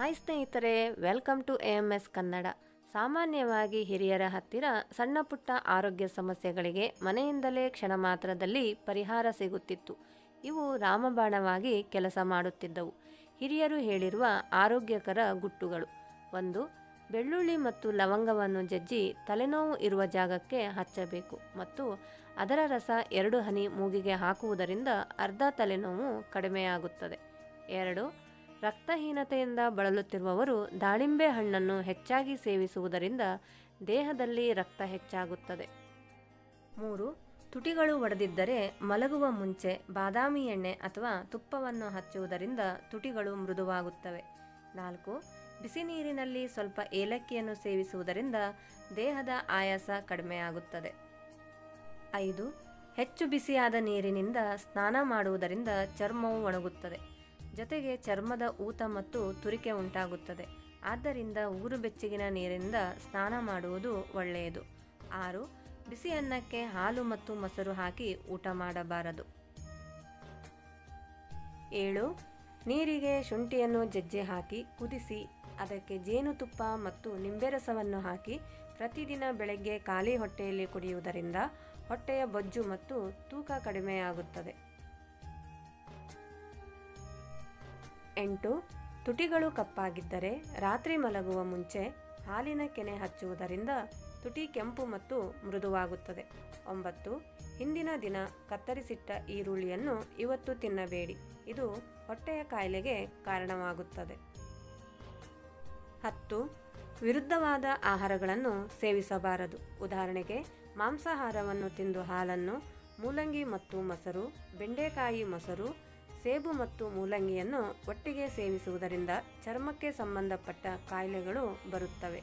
Hi ಸ್ನೇಹಿತರೆ, welcome to A M S Kannada. ಸಾಮಾನ್ಯವಾಗಿ ಹಿರಿಯರ ಹತ್ತಿರ ಸಣ್ಣ ಪುಟ್ಟ ಆರೋಗ್ಯ ಸಮಸ್ಯೆಗಳಿಗೆ ಮನೆಯಿಂದಲೇ ಕ್ಷಣ ಮಾತ್ರದಲ್ಲಿ ಪರಿಹಾರ ಸಿಗುತ್ತಿತ್ತು. ಇವು ರಾಮಬಾಣವಾಗಿ ಕೆಲಸ ಮಾಡುತ್ತಿದ್ದವು. ಹಿರಿಯರು ಹೇಳಿರುವ ಆರೋಗ್ಯಕರ ಗುಟ್ಟುಗಳು. ಒಂದು, ಬೆಳ್ಳುಳ್ಳಿ ಮತ್ತು ಲವಂಗವನ್ನು ಜಜ್ಜಿ ತಲೆನೋವು ಇರುವ ಜಾಗಕ್ಕೆ ಹಚ್ಚಬೇಕು. ಮತ್ತು, ಅದರ ರಸ ಎರಡು ಹನಿ ಮೂಗಿಗೆ ಹಾಕುವುದರಿಂದ ಅರ್ಧ ತಲೆನೋವು ಕಡಿಮೆಯಾಗುತ್ತದೆ. ಎರಡು ರಕ್ತಹೀನತೆಯಿಂದ ಬಳಲುತ್ತಿರುವವರು ದಾಳಿಂಬೆ ಹಣ್ಣನ್ನು ಹೆಚ್ಚಾಗಿ ಸೇವಿಸುವುದರಿಂದ ದೇಹದಲ್ಲಿ ರಕ್ತ ಹೆಚ್ಚಾಗುತ್ತದೆ. ಮೂರು, ತುಟಿಗಳು ಒಡೆದಿದ್ದರೆ ಮಲಗುವ ಮುಂಚೆ ಬಾದಾಮಿ ಎಣ್ಣೆ ಅಥವಾ ತುಪ್ಪವನ್ನು ಹಚ್ಚುವುದರಿಂದ ತುಟಿಗಳು ಮೃದುವಾಗುತ್ತವೆ. ನಾಲ್ಕು, ಬಿಸಿ ನೀರಿನಲ್ಲಿ ಸ್ವಲ್ಪ ಏಲಕ್ಕಿಯನ್ನು ಸೇವಿಸುವುದರಿಂದ ದೇಹದ ಆಯಾಸ ಕಡಿಮೆಯಾಗುತ್ತದೆ. ಐದು, ಹೆಚ್ಚು ಬಿಸಿಯಾದ ನೀರಿನಿಂದ ಸ್ನಾನ ಮಾಡುವುದರಿಂದ ಚರ್ಮವು ಒಣಗುತ್ತದೆ. ಜೊತೆಗೆ ಚರ್ಮದ ಊತ ಮತ್ತು ತುರಿಕೆ ಉಂಟಾಗುತ್ತದೆ. ಆದ್ದರಿಂದ ಊರು ಬೆಚ್ಚಗಿನ ನೀರಿನಿಂದ ಸ್ನಾನ ಮಾಡುವುದು ಒಳ್ಳೆಯದು. ಆರು, ಬಿಸಿ ಅನ್ನಕ್ಕೆ ಹಾಲು ಮತ್ತು ಮೊಸರು ಹಾಕಿ ಊಟ ಮಾಡಬಾರದು. ಏಳು, ನೀರಿಗೆ ಶುಂಠಿಯನ್ನು ಜಜ್ಜಿ ಹಾಕಿ ಕುದಿಸಿ, ಅದಕ್ಕೆ ಜೇನುತುಪ್ಪ ಮತ್ತು ನಿಂಬೆರಸವನ್ನು ಹಾಕಿ ಪ್ರತಿದಿನ ಬೆಳಗ್ಗೆ ಖಾಲಿ ಹೊಟ್ಟೆಯಲ್ಲಿ ಕುಡಿಯುವುದರಿಂದ ಹೊಟ್ಟೆಯ ಬೊಜ್ಜು ಮತ್ತು ತೂಕ ಕಡಿಮೆಯಾಗುತ್ತದೆ. ಎಂಟು ತುಟಿಗಳು ಕಪ್ಪಾಗಿದ್ದರೆ ರಾತ್ರಿ ಮಲಗುವ ಮುಂಚೆ ಹಾಲಿನ ಕೆನೆ ಹಚ್ಚುವುದರಿಂದ ತುಟಿ ಕೆಂಪು ಮತ್ತು ಮೃದುವಾಗುತ್ತದೆ. ಒಂಬತ್ತು ಹಿಂದಿನ ದಿನ ಕತ್ತರಿಸಿಟ್ಟ ಈರುಳ್ಳಿಯನ್ನು ಇವತ್ತು ತಿನ್ನಬೇಡಿ. ಇದು ಹೊಟ್ಟೆಯ ಕಾಯಿಲೆಗೆ ಕಾರಣವಾಗುತ್ತದೆ. ಹತ್ತು ವಿರುದ್ಧವಾದ ಆಹಾರಗಳನ್ನು ಸೇವಿಸಬಾರದು. ಉದಾಹರಣೆಗೆ ಮಾಂಸಾಹಾರವನ್ನು ತಿಂದು ಹಾಲನ್ನು ಮೂಲಂಗಿ ಮತ್ತು ಮೊಸರು, ಬೆಂಡೆಕಾಯಿ ಮೊಸರು ಸೇಬು ಮತ್ತು ಮೂಲಂಗಿಯನ್ನು ಒಟ್ಟಿಗೆ ಸೇವಿಸುವುದರಿಂದ ಚರ್ಮಕ್ಕೆ ಸಂಬಂಧಪಟ್ಟ ಕಾಯಿಲೆಗಳು ಬರುತ್ತವೆ.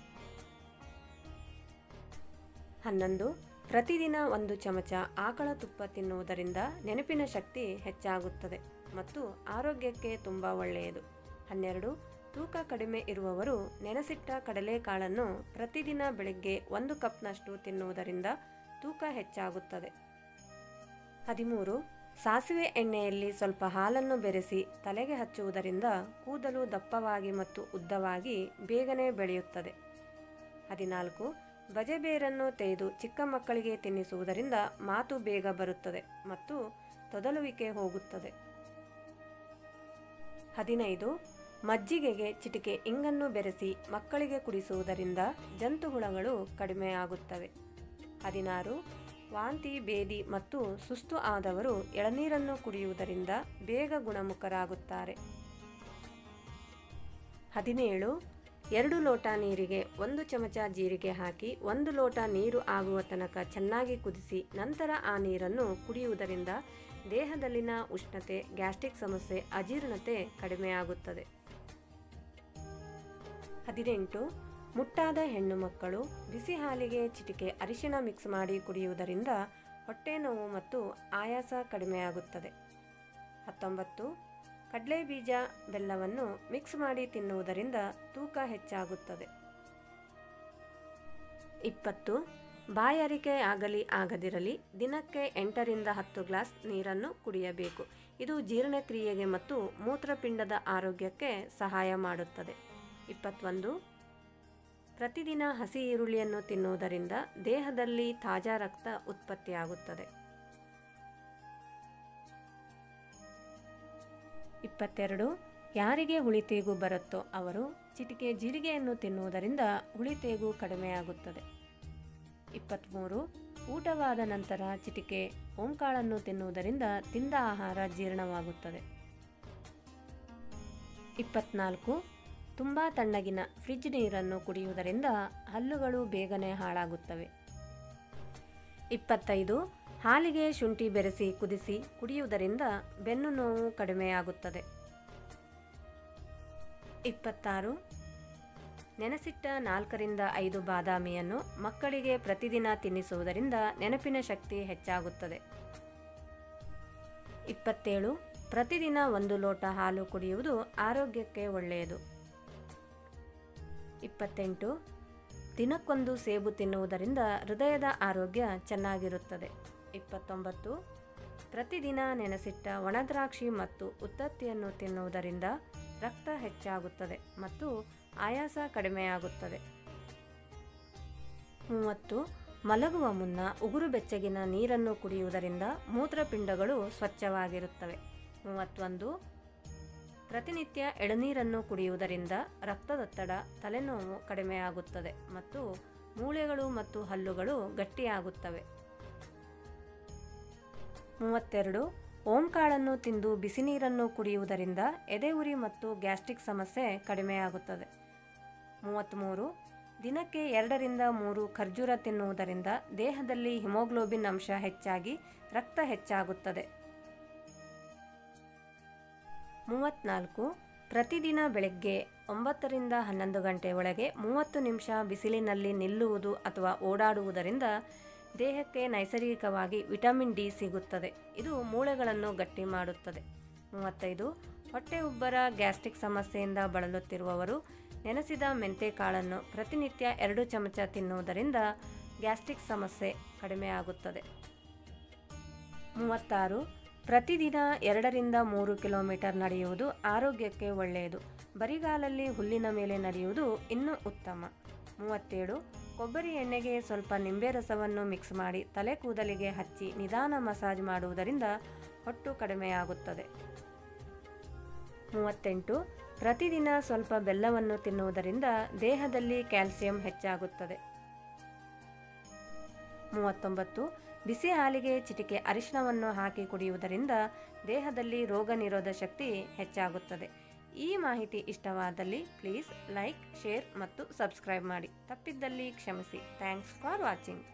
ಹನ್ನೊಂದು, ಪ್ರತಿದಿನ ಒಂದು ಚಮಚ ಆಕಳ ತುಪ್ಪ ತಿನ್ನುವುದರಿಂದ ನೆನಪಿನ ಶಕ್ತಿ ಹೆಚ್ಚಾಗುತ್ತದೆ ಮತ್ತು ಆರೋಗ್ಯಕ್ಕೆ ತುಂಬ ಒಳ್ಳೆಯದು. ಹನ್ನೆರಡು, ತೂಕ ಕಡಿಮೆ ಇರುವವರು ನೆನೆಸಿಟ್ಟ ಕಡಲೆಕಾಳನ್ನು ಪ್ರತಿದಿನ ಬೆಳಗ್ಗೆ ಒಂದು ಕಪ್ನಷ್ಟು ತಿನ್ನುವುದರಿಂದ ತೂಕ ಹೆಚ್ಚಾಗುತ್ತದೆ. ಹದಿಮೂರು ಸಾಸಿವೆ ಎಣ್ಣೆಯಲ್ಲಿ ಸ್ವಲ್ಪ ಹಾಲನ್ನು ಬೆರೆಸಿ ತಲೆಗೆ ಹಚ್ಚುವುದರಿಂದ ಕೂದಲು ದಪ್ಪವಾಗಿ ಮತ್ತು ಉದ್ದವಾಗಿ ಬೇಗನೆ ಬೆಳೆಯುತ್ತದೆ. ಹದಿನಾಲ್ಕು, ಬಜೆಬೇರನ್ನು ತೆಗೆದು ಚಿಕ್ಕ ಮಕ್ಕಳಿಗೆ ತಿನ್ನಿಸುವುದರಿಂದ ಮಾತು ಬೇಗ ಬರುತ್ತದೆ ಮತ್ತು ತೊದಲುವಿಕೆ ಹೋಗುತ್ತದೆ. ಹದಿನೈದು, ಮಜ್ಜಿಗೆಗೆ ಚಿಟಿಕೆ ಇಂಗನ್ನು ಬೆರೆಸಿ ಮಕ್ಕಳಿಗೆ ಕುಡಿಸುವುದರಿಂದ ಜಂತುಹುಳಗಳು ಕಡಿಮೆಯಾಗುತ್ತವೆ. ಹದಿನಾರು ವಾಂತಿ ಬೇದಿ ಮತ್ತು ಸುಸ್ತು ಆದವರು ಎಳನೀರನ್ನು ಕುಡಿಯುವುದರಿಂದ ಬೇಗ ಗುಣಮುಖರಾಗುತ್ತಾರೆ. ಹದಿನೇಳು, ಎರಡು ಲೋಟ ನೀರಿಗೆ ಒಂದು ಚಮಚ ಜೀರಿಗೆ ಹಾಕಿ ಒಂದು ಲೋಟ ನೀರು ಆಗುವ ತನಕ ಚೆನ್ನಾಗಿ ಕುದಿಸಿ ನಂತರ ಆ ನೀರನ್ನು ಕುಡಿಯುವುದರಿಂದ ದೇಹದಲ್ಲಿನ ಉಷ್ಣತೆ, ಗ್ಯಾಸ್ಟ್ರಿಕ್ ಸಮಸ್ಯೆ, ಅಜೀರ್ಣತೆ ಕಡಿಮೆಯಾಗುತ್ತದೆ. ಹದಿನೆಂಟು ಮುಟ್ಟಾದ ಹೆಣ್ಣು ಮಕ್ಕಳು ಬಿಸಿ ಹಾಲಿಗೆ ಚಿಟಿಕೆ ಅರಿಶಿನ ಮಿಕ್ಸ್ ಮಾಡಿ ಕುಡಿಯುವುದರಿಂದ ಹೊಟ್ಟೆ ನೋವು ಮತ್ತು ಆಯಾಸ ಕಡಿಮೆಯಾಗುತ್ತದೆ. ಹತ್ತೊಂಬತ್ತು ಕಡಲೆ ಬೀಜ ಬೆಲ್ಲವನ್ನು ಮಿಕ್ಸ್ ಮಾಡಿ ತಿನ್ನುವುದರಿಂದ ತೂಕ ಹೆಚ್ಚಾಗುತ್ತದೆ. ಇಪ್ಪತ್ತು ಬಾಯಾರಿಕೆ ಆಗಲಿ ಆಗದಿರಲಿ ದಿನಕ್ಕೆ ಎಂಟರಿಂದ ಹತ್ತು ಗ್ಲಾಸ್ ನೀರನ್ನು ಕುಡಿಯಬೇಕು. ಇದು ಜೀರ್ಣಕ್ರಿಯೆಗೆ ಮತ್ತು ಮೂತ್ರಪಿಂಡದ ಆರೋಗ್ಯಕ್ಕೆ ಸಹಾಯ ಮಾಡುತ್ತದೆ. ಇಪ್ಪತ್ತೊಂದು ಪ್ರತಿದಿನ ಹಸಿ ಈರುಳ್ಳಿಯನ್ನು ತಿನ್ನುವುದರಿಂದ ದೇಹದಲ್ಲಿ ತಾಜಾ ರಕ್ತ ಉತ್ಪತ್ತಿಯಾಗುತ್ತದೆ. ಇಪ್ಪತ್ತೆರಡು, ಯಾರಿಗೆ ಹುಳಿತೇಗು ಬರುತ್ತೋ ಅವರು ಚಿಟಿಕೆ ಜೀರಿಗೆಯನ್ನು ತಿನ್ನುವುದರಿಂದ ಹುಳಿತೇಗು ಕಡಿಮೆಯಾಗುತ್ತದೆ. ಇಪ್ಪತ್ತ್ಮೂರು, ಊಟವಾದ ನಂತರ ಚಿಟಿಕೆ, ಓಂಕಾಳನ್ನು ತಿನ್ನುವುದರಿಂದ ತಿಂದ ಆಹಾರ ಜೀರ್ಣವಾಗುತ್ತದೆ. ಇಪ್ಪತ್ನಾಲ್ಕು ತುಂಬ ತಣ್ಣಗಿನ ಫ್ರಿಜ್ ನೀರನ್ನು ಕುಡಿಯುವುದರಿಂದ ಹಲ್ಲುಗಳು ಬೇಗನೆ ಹಾಳಾಗುತ್ತವೆ. ಇಪ್ಪತ್ತೈದು, ಹಾಲಿಗೆ ಶುಂಠಿ ಬೆರೆಸಿ ಕುದಿಸಿ ಕುಡಿಯುವುದರಿಂದ ಬೆನ್ನು ನೋವು ಕಡಿಮೆಯಾಗುತ್ತದೆ. ಇಪ್ಪತ್ತಾರು, ನೆನೆಸಿಟ್ಟ ನಾಲ್ಕರಿಂದ ಐದು ಬಾದಾಮಿಯನ್ನು ಮಕ್ಕಳಿಗೆ ಪ್ರತಿದಿನ ತಿನ್ನಿಸುವುದರಿಂದ ನೆನಪಿನ ಶಕ್ತಿ ಹೆಚ್ಚಾಗುತ್ತದೆ. ಇಪ್ಪತ್ತೇಳು, ಪ್ರತಿದಿನ ಒಂದು ಲೋಟ ಹಾಲು ಕುಡಿಯುವುದು ಆರೋಗ್ಯಕ್ಕೆ ಒಳ್ಳೆಯದು. ಇಪ್ಪತ್ತೆಂಟು. ದಿನಕ್ಕೊಂದು ಸೇಬು ತಿನ್ನುವುದರಿಂದ ಹೃದಯದ ಆರೋಗ್ಯ ಚೆನ್ನಾಗಿರುತ್ತದೆ. ಇಪ್ಪತ್ತೊಂಬತ್ತು. ಪ್ರತಿದಿನ ನೆನೆಸಿಟ್ಟ ಒಣದ್ರಾಕ್ಷಿ ಮತ್ತು ಉತ್ತತ್ತಿಯನ್ನು ತಿನ್ನುವುದರಿಂದ ರಕ್ತ ಹೆಚ್ಚಾಗುತ್ತದೆ ಮತ್ತು ಆಯಾಸ ಕಡಿಮೆಯಾಗುತ್ತದೆ. ಮೂವತ್ತು. ಮಲಗುವ ಮುನ್ನ ಉಗುರು ಬೆಚ್ಚಗಿನ ನೀರನ್ನು ಕುಡಿಯುವುದರಿಂದ ಮೂತ್ರಪಿಂಡಗಳು ಸ್ವಚ್ಛವಾಗಿರುತ್ತವೆ. ಮೂವತ್ತೊಂದು. ಪ್ರತಿನಿತ್ಯ ಎಳನೀರನ್ನು ಕುಡಿಯುವುದರಿಂದ ರಕ್ತದೊತ್ತಡ, ತಲೆನೋವು ಕಡಿಮೆಯಾಗುತ್ತದೆ ಮತ್ತು ಮೂಳೆಗಳು ಮತ್ತು ಹಲ್ಲುಗಳು ಗಟ್ಟಿಯಾಗುತ್ತವೆ. ಮೂವತ್ತೆರಡು ಓಂಕಾಳನ್ನು ತಿಂದು ಬಿಸಿ ನೀರನ್ನು ಕುಡಿಯುವುದರಿಂದ ಎದೆಉರಿ ಮತ್ತು ಗ್ಯಾಸ್ಟ್ರಿಕ್ ಸಮಸ್ಯೆ ಕಡಿಮೆಯಾಗುತ್ತದೆ. ಮೂವತ್ತ್ಮೂರು, ದಿನಕ್ಕೆ ಎರಡರಿಂದ ಮೂರು ಖರ್ಜೂರ ತಿನ್ನುವುದರಿಂದ ದೇಹದಲ್ಲಿ ಹಿಮೋಗ್ಲೋಬಿನ್ ಅಂಶ ಹೆಚ್ಚಾಗಿ, ರಕ್ತ ಹೆಚ್ಚಾಗುತ್ತದೆ. ಮೂವತ್ತ್ನಾಲ್ಕು ಪ್ರತಿದಿನ ಬೆಳಗ್ಗೆ ಒಂಬತ್ತರಿಂದ ಹನ್ನೊಂದು ಗಂಟೆ ಒಳಗೆ ಮೂವತ್ತು ನಿಮಿಷ ಬಿಸಿಲಿನಲ್ಲಿ ನಿಲ್ಲುವುದು ಅಥವಾ ಓಡಾಡುವುದರಿಂದ ದೇಹಕ್ಕೆ ನೈಸರ್ಗಿಕವಾಗಿ ವಿಟಮಿನ್ ಡಿ ಸಿಗುತ್ತದೆ. ಇದು ಮೂಳೆಗಳನ್ನು ಗಟ್ಟಿ ಮಾಡುತ್ತದೆ. ಮೂವತ್ತೈದು ಹೊಟ್ಟೆ ಉಬ್ಬರ ಗ್ಯಾಸ್ಟ್ರಿಕ್ ಸಮಸ್ಯೆಯಿಂದ ಬಳಲುತ್ತಿರುವವರು ನೆನೆಸಿದ ಮೆಂತೆಕಾಳನ್ನು ಪ್ರತಿನಿತ್ಯ ಎರಡು ಚಮಚ ತಿನ್ನುವುದರಿಂದ ಗ್ಯಾಸ್ಟ್ರಿಕ್ ಸಮಸ್ಯೆ ಕಡಿಮೆಯಾಗುತ್ತದೆ. ಮೂವತ್ತಾರು ಪ್ರತಿದಿನ ಎರಡರಿಂದ ಮೂರು ಕಿಲೋಮೀಟರ್ ನಡೆಯುವುದು ಆರೋಗ್ಯಕ್ಕೆ ಒಳ್ಳೆಯದು. ಬರಿಗಾಲಲ್ಲಿ ಹುಲ್ಲಿನ ಮೇಲೆ ನಡೆಯುವುದು ಇನ್ನೂ ಉತ್ತಮ. ಮೂವತ್ತೇಳು. ಕೊಬ್ಬರಿ ಎಣ್ಣೆಗೆ ಸ್ವಲ್ಪ ನಿಂಬೆ ರಸವನ್ನು ಮಿಕ್ಸ್ ಮಾಡಿ ತಲೆ ಕೂದಲಿಗೆ ಹಚ್ಚಿ ನಿಧಾನ ಮಸಾಜ್ ಮಾಡುವುದರಿಂದ ಹೊಟ್ಟು ಕಡಿಮೆಯಾಗುತ್ತದೆ. ಮೂವತ್ತೆಂಟು. ಪ್ರತಿದಿನ ಸ್ವಲ್ಪ ಬೆಲ್ಲವನ್ನು ತಿನ್ನುವುದರಿಂದ ದೇಹದಲ್ಲಿ ಕ್ಯಾಲ್ಸಿಯಂ ಹೆಚ್ಚಾಗುತ್ತದೆ. ಮೂವತ್ತೊಂಬತ್ತು. ಬಿಸಿ ಹಾಲಿಗೆ ಚಿಟಿಕೆ ಅರಿಶಿಣವನ್ನು ಹಾಕಿ ಕುಡಿಯುವುದರಿಂದ ದೇಹದಲ್ಲಿ ರೋಗ ನಿರೋಧ ಶಕ್ತಿ ಹೆಚ್ಚಾಗುತ್ತದೆ. ಈ ಮಾಹಿತಿ ಇಷ್ಟವಾದಲ್ಲಿ ಪ್ಲೀಸ್ ಲೈಕ್, ಶೇರ್ ಮತ್ತು ಸಬ್ಸ್ಕ್ರೈಬ್ ಮಾಡಿ. ತಪ್ಪಿದ್ದಲ್ಲಿ ಕ್ಷಮಿಸಿ. Thanks for watching.